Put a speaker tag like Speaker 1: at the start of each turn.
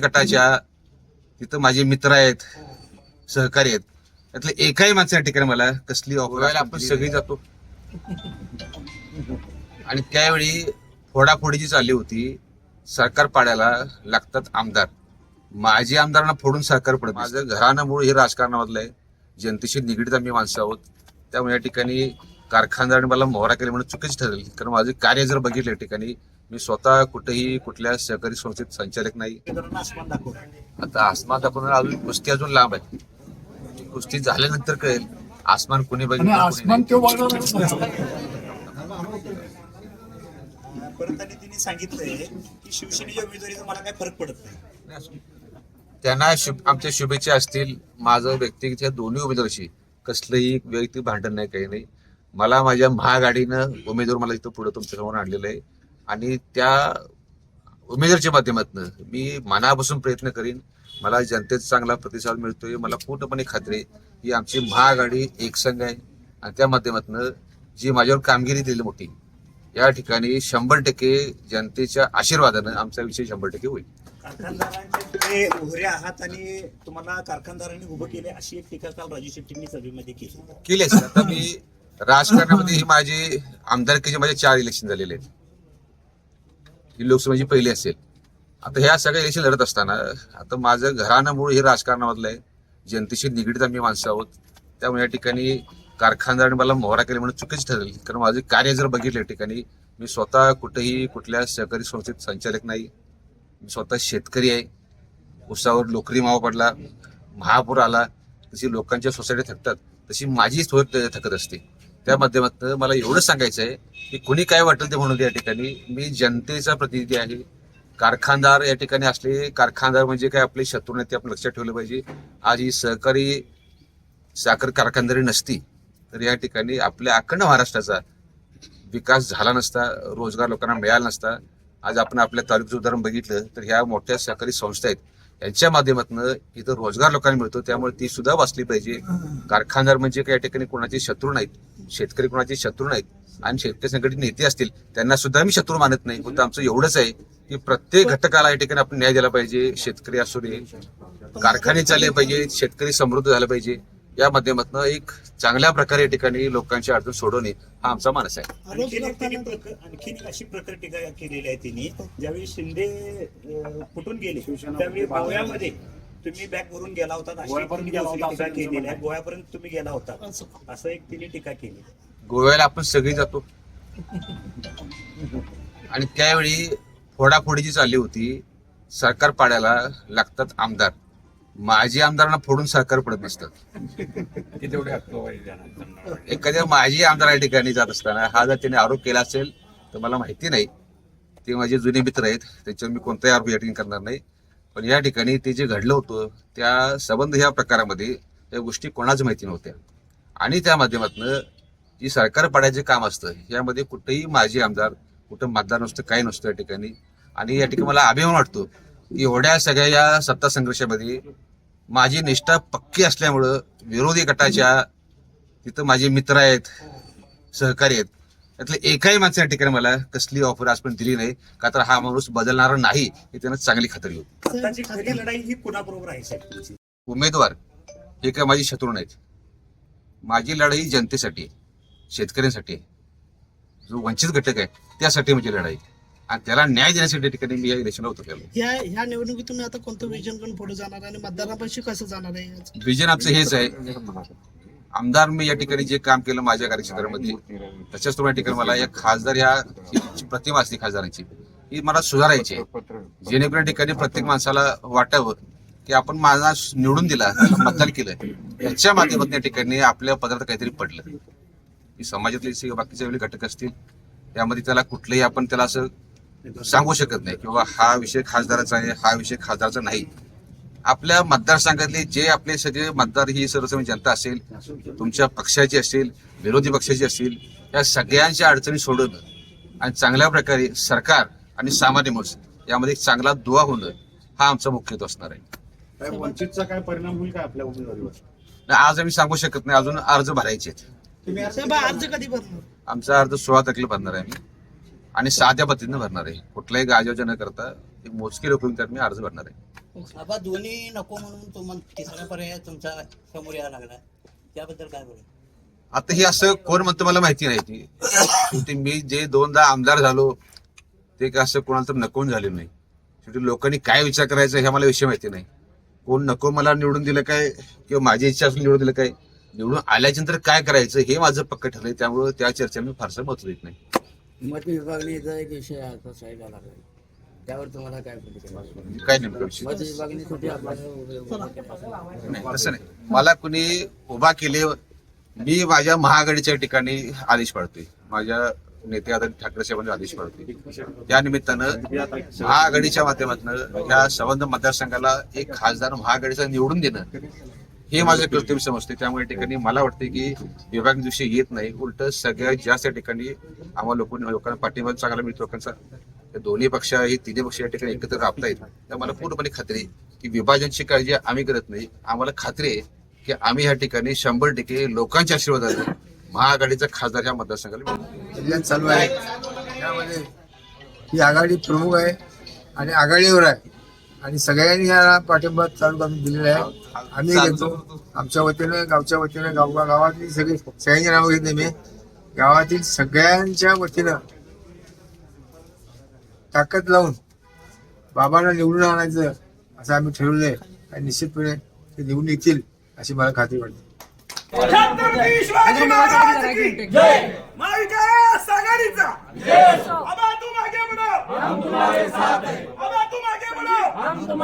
Speaker 1: गटाच्या तिथं माझे मित्र आहेत सहकारी आहेत. त्यातले एकाही माणसा ठिकाणी मला कसली ऑफर आपण सगळी जातो. आणि त्यावेळी फोडाफोडी जी चालली होती सरकार पाड्याला लागतात आमदार. माझी आमदारांना फोडून सरकार पडत माझं घरानं मूळ हे राजकारणामधलं आहे. जनतेशी निगडीत आम्ही माणसं आहोत. त्यामुळे या ठिकाणी कारखानदाराने मला मोहरा केली म्हणून चुकीच ठरेल कारण माझे कार्य जर बघितलं या ठिकाणी मी स्वतः कुठेही कुठल्या सहकारी संस्थेत संचालक नाही. आता आसमान दाखवून अजून कुस्ती अजून लांब आहे. कुस्ती झाल्यानंतर कळेल. आसमान कुणी बघितलं
Speaker 2: तिने सांगितलंय की शिवसेनेच्या उमेदवारीचा मला काही फरक पडत नाही.
Speaker 1: त्यांना शुभ आमच्या शुभेच्छा असतील. माझं व्यक्तिगत या दोन्ही उमेदवाराशी कसलंही वैयक्तिक भांडण नाही काही नाही. मला माझ्या महागाडीनं उमेदवार मला इथं पुढे तुमच्यासमोर आणलेलं आहे. आणि त्या उमेदवारच्या माध्यमातून मी मनापासून प्रयत्न करीन. मला जनतेचा चांगला प्रतिसाद मिळतोय. मला पूर्णपणे खात्री की आमची महाआघाडी एकसंघ आहे आणि त्या माध्यमातून जी माझ्यावर कामगिरी दिली मोठी या ठिकाणी शंभर टक्के जनतेच्या आशीर्वादानं आमचा विषय शंभर टक्के होईल.
Speaker 2: कारखानदारांचे तुम्ही मोहरे आहात आणि तुम्हाला कारखानदारांनी उभं केले अशी एक टीका काल राजू शेट्टींनी सभेमध्ये केली.
Speaker 1: आता मी राजकारणामध्ये ही माझी आमदारकीचे माझे चार इलेक्शन झालेले आहेत. ही लोकसभेची पहिली असेल. आता ह्या सगळ्या इलेक्शन लढत असताना आता माझं घरानं मूळ हे राजकारणामधलं आहे. जनतेशी निगडीत आम्ही माणसं आहोत. त्यामुळे या ठिकाणी कारखानदाराने मला मोहरा केली म्हणून चुकीच ठरेल. कारण माझे कार्य जर बघितलं या ठिकाणी मी स्वतः कुठेही कुठल्या सहकारी संस्थेत संचालक नाही. मी स्वतः शेतकरी आहे. उसावर लोकरी मावा पडला महापूर आला तशी लोकांच्या सोसायटी थकतात तशी माझी सोय थकत असते. त्या माध्यमातून मला एवढं सांगायचं आहे की कुणी काय वाटेल ते म्हणून या ठिकाणी. मी जनतेचा प्रतिनिधी आहे. कारखानदार या ठिकाणी असले कारखानदार म्हणजे काय आपले शत्रू नाही ते आपण लक्षात ठेवलं पाहिजे. आज ही सहकारी साखर कारखानदारी नसती तर या ठिकाणी आपल्या अखंड महाराष्ट्राचा विकास झाला नसता रोजगार लोकांना मिळाला नसता. आज आपण आपल्या तालुक्याचं उदाहरण बघितलं तर ह्या मोठ्या सहकारी संस्था आहेत. यांच्या माध्यमातून इथं रोजगार लोकांना मिळतो. त्यामुळे ती सुद्धा वाचली पाहिजे. कारखानदार म्हणजे काही ठिकाणी कोणाचे शत्रू नाहीत. शेतकरी कोणाचे शत्रू नाहीत. आणि शेतकरी संघटित नेते असतील त्यांना सुद्धा मी शत्रू मानत नाही. फक्त आमचं एवढंच आहे की प्रत्येक घटकाला या ठिकाणी आपण न्याय दिला पाहिजे. शेतकरी असू दे कारखाने चालले पाहिजे शेतकरी समृद्ध झाला पाहिजे. या माध्यमातून एक चांगल्या प्रकारे या ठिकाणी लोकांची अडचण सोडवणे हा आमचा मानस आहे.
Speaker 2: एक अशी प्रकार टीका केलेली आहे तिने ज्यावेळी शिंदे फुटून गेले त्यावेळी गोव्यामध्ये तुम्ही बॅग भरून गेला होता
Speaker 3: गोव्यापर्यंत
Speaker 2: तुम्ही गेला होता. असं एक तिने टीका केली.
Speaker 1: गोव्याला आपण सगळी जातो. आणि त्यावेळी फोडाफोडी जी चालली होती सरकार पाड्याला लागतात आमदार. माझी आमदारांना फोडून सरकार पडत नसतात एखाद्या माझी आमदार या ठिकाणी जात असताना हा जर त्याने आरोप केला असेल तर मला माहिती नाही. ते माझे जुने मित्र आहेत त्याच्यावर मी कोणताही आरोप या ठिकाणी करणार नाही. पण या ठिकाणी ते जे घडलं होतं त्या संबंध ह्या प्रकारामध्ये त्या गोष्टी कोणाच माहिती नव्हत्या. आणि त्या माध्यमातून जी सरकार पाड्याचे काम असतं यामध्ये कुठेही माझी आमदार कुठं मतदार नसतं काही नसतं या ठिकाणी. आणि या ठिकाणी मला अभिमान वाटतो एवढ्या सगळ्या या सत्ता संघर्षामध्ये माझी निष्ठा पक्की असल्यामुळं विरोधी गटाच्या तिथं माझे मित्र आहेत सहकारी आहेत. त्यातले एकाही माणसं या ठिकाणी मला कसली ऑफर आजपर्यंत दिली नाही का तर हा माणूस बदलणारा नाही हे त्यांना चांगली खात्री होती.
Speaker 2: लढाई ही कुणाबरोबर आहे
Speaker 1: उमेदवार हे काय माझी शत्रू नाहीत. माझी लढाई जनतेसाठी आहे, शेतकऱ्यांसाठी. आहे. जो वंचित घटक आहे त्यासाठी माझी लढाई. आणि त्याला न्याय देण्यासाठी या ठिकाणी मी या इलेक्शनला उतरलेलो
Speaker 4: ह्या ह्या निवडणुकीत तुम्ही आता कोणतं विजन करून पुढे जाणार आणि मतदारांपाशी कसं जाणार आहे?
Speaker 1: विजन आमचं हेच आहे. आमदार मी या ठिकाणी जे काम केलं माझ्या कार्यक्षेत्रामध्ये त्याच्याच तुम्हाला ठिकाणी मला या खासदार या प्रतिमा असते खासदारांची. ही मला सुधारायची आहे. जेणेकरून या ठिकाणी प्रत्येक माणसाला वाटावं की आपण माझा निवडून दिला मतदान केलं. याच्या माध्यमातून या ठिकाणी आपल्या पदार्थ काहीतरी पडलं. की समाजातले बाकीचे घटक असतील त्यामध्ये त्याला कुठलंही आपण त्याला असं सांगू शकत नाही. किंवा हा विषय खासदाराचा आहे हा विषय खासदाराचा नाही. आपल्या मतदारसंघातले जे आपले सगळे मतदार ही सर्वसामान्य जनता असेल तुमच्या पक्षाची असेल विरोधी पक्षाची असतील या सगळ्यांच्या अडचणी सोडवणं आणि चांगल्या प्रकारे सरकार आणि सामान्य माणूस यामध्ये चांगला दुवा होणं हा आमचा मुख्य हेतू असणार आहे.
Speaker 3: काय वंचितचा काय परिणाम होईल का आपल्या उमेदवारीवर?
Speaker 1: आज आम्ही सांगू शकत नाही. अजून अर्ज भरायचे आहेत. आमचा अर्ज सोळा तारखेला भरणार आहे आम्ही. आणि साध्या पद्धतीनं भरणार आहे. कुठल्याही गाजवाजा न करता एक मोजकी लोक त्यात मी अर्ज भरणार आहे.
Speaker 5: आबा दोन्ही नको म्हणून तुम्हाला तिसरा पर्याय तुमचा समोर यायला लागला त्याबद्दल काय बोला
Speaker 1: आता हे असं कोण म्हणतं मला माहिती नाही. ती शेवटी मी जे दोनदा आमदार झालो ते काय असं कोणाला तर नकोन झाले नाही. शेवटी लोकांनी काय विचार करायचा हे मला विषय माहिती नाही. कोण नको मला निवडून दिलं काय किंवा माझी इच्छा असून निवडून दिलं काय? निवडून आल्याच्यानंतर काय करायचं हे माझं पक्क ठरलंय. त्यामुळे त्या चर्चेला मी फारसं महत्त्व देत नाही.
Speaker 6: मत विभागणीचा एक विषय आता साईड आला आहे. त्यावर तुम्हाला काय प्रतिक्रिया?
Speaker 1: काय नेमकं विषय
Speaker 6: मत विभागणीसाठी आपल्याला उभे- उभे केल्यापासून
Speaker 1: नाही तसं नाही. मला कुणी उभा केले मी माझ्या महाआघाडीच्या ठिकाणी आदेश पाळतोय. माझ्या नेते आदरणीय ठाकरे साहेबांनी आदेश पाळतोय. त्या निमित्तानं महाआघाडीच्या माध्यमातून या संबंध मतदारसंघाला एक खासदार महाआघाडीचा निवडून देणं हे माझं कर्तव्य समजते. त्यामुळे ठिकाणी मला वाटते की विभाग दिवशी येत नाही. उलट सगळ्यात जास्त ठिकाणी आम्हाला लोक लोकांना पाठिंबा चांगला मिळतो लोकांचा दोन्ही पक्ष हे तिन्ही पक्ष या ठिकाणी एकत्र राबता येत तर मला पूर्णपणे खात्री आहे की विभाजनची काळजी आम्ही करत नाही. आम्हाला खात्री आहे की आम्ही या ठिकाणी शंभर टक्के लोकांच्या आशीर्वादाने महाआघाडीचा खासदार या मतदारसंघाला मिळवू.
Speaker 7: अभियान चालू आहे. त्यामध्ये ही आघाडी प्रमुख आहे आणि आघाडीवर आहे. आणि सगळ्यांनी याला पाठिंबा चालू करून दिलेला आहे. आम्ही घेतो आमच्या वतीनं गावच्या वतीनं गाव गावातली सगळी सगळ्यांची नावं घेत नाही मी गावातील सगळ्यांच्या वतीनं ताकद लावून बाबांना निवडून आणायचं असं आम्ही ठरवलंय. आणि निश्चितपणे ते निवडून येतील अशी मला खात्री वाटते.
Speaker 8: छत्रपती शिवाजी महाराज महाविकास आघाडीचा आबा तू